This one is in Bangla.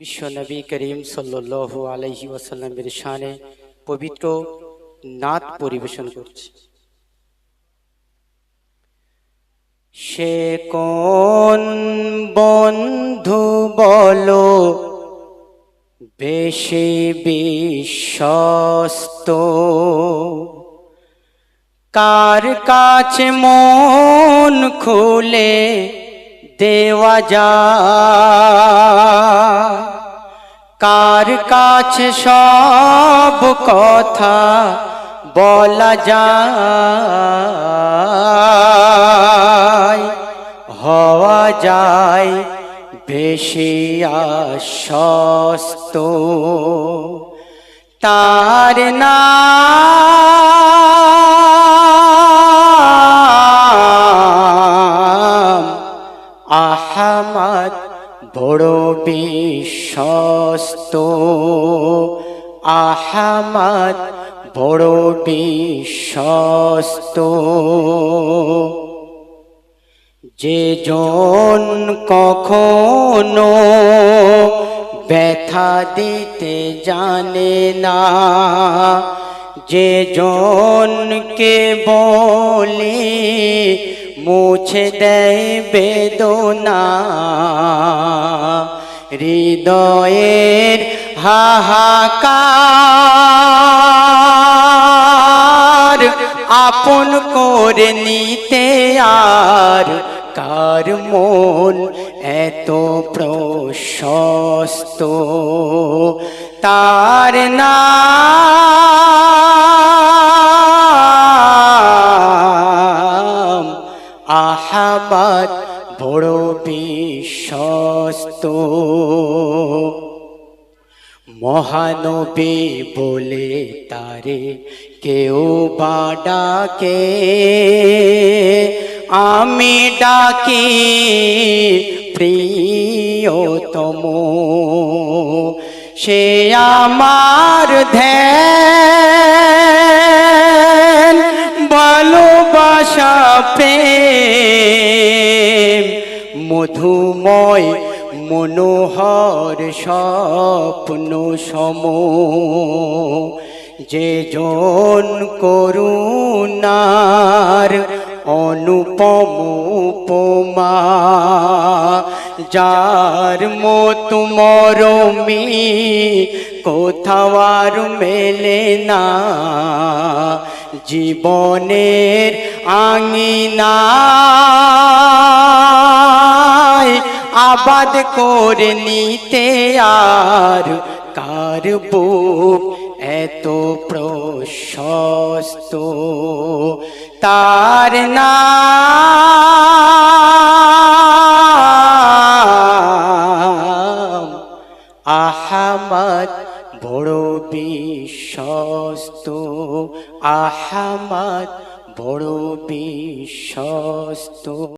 বিশ্ব নবী করিম সাল্লাল্লাহু আলাইহি ওয়াসাল্লামের শানে পবিত্র নাত পরিবেশন করছে। সে কোন বন্ধু বলো, বেশি বিশ্বস্ত। কার কাছে মন খুলে দেওয়া যায় কার কাছে সব কথা বলা যায়? হওয়া যায় বেশি আশ্বস্ত। তার নাম বড় বিশ্বস্ত। আহমদ বড় বিশ্বস্ত। যে জন কখনো ব্যথা দিতে জানে না, যে জনকে বলে মুছে দেয় বেদনা। হৃদয়ের হাহাকার আপন করে নিতে আর কার মন এত প্রশস্ত? তার নাম বড় বিশ্বস্ত মহানবী বলে তারে কেউ বা ডাকে। আমি ডাকি প্রিয়তম। সে আমার ধ্যান। মনোহর স্বপ্ন সম, যে জন করুণার অনুপম উপমা, যার মতো মরমি কোথাও আর মেলে না, জীবনের আঙিনায় আবাদ করে নিতে আর কার এত প্রশস্ত? তার নাম আহমদ বড় বিশ্বস্ত। আহমদ বড় বিশ্বস্ত।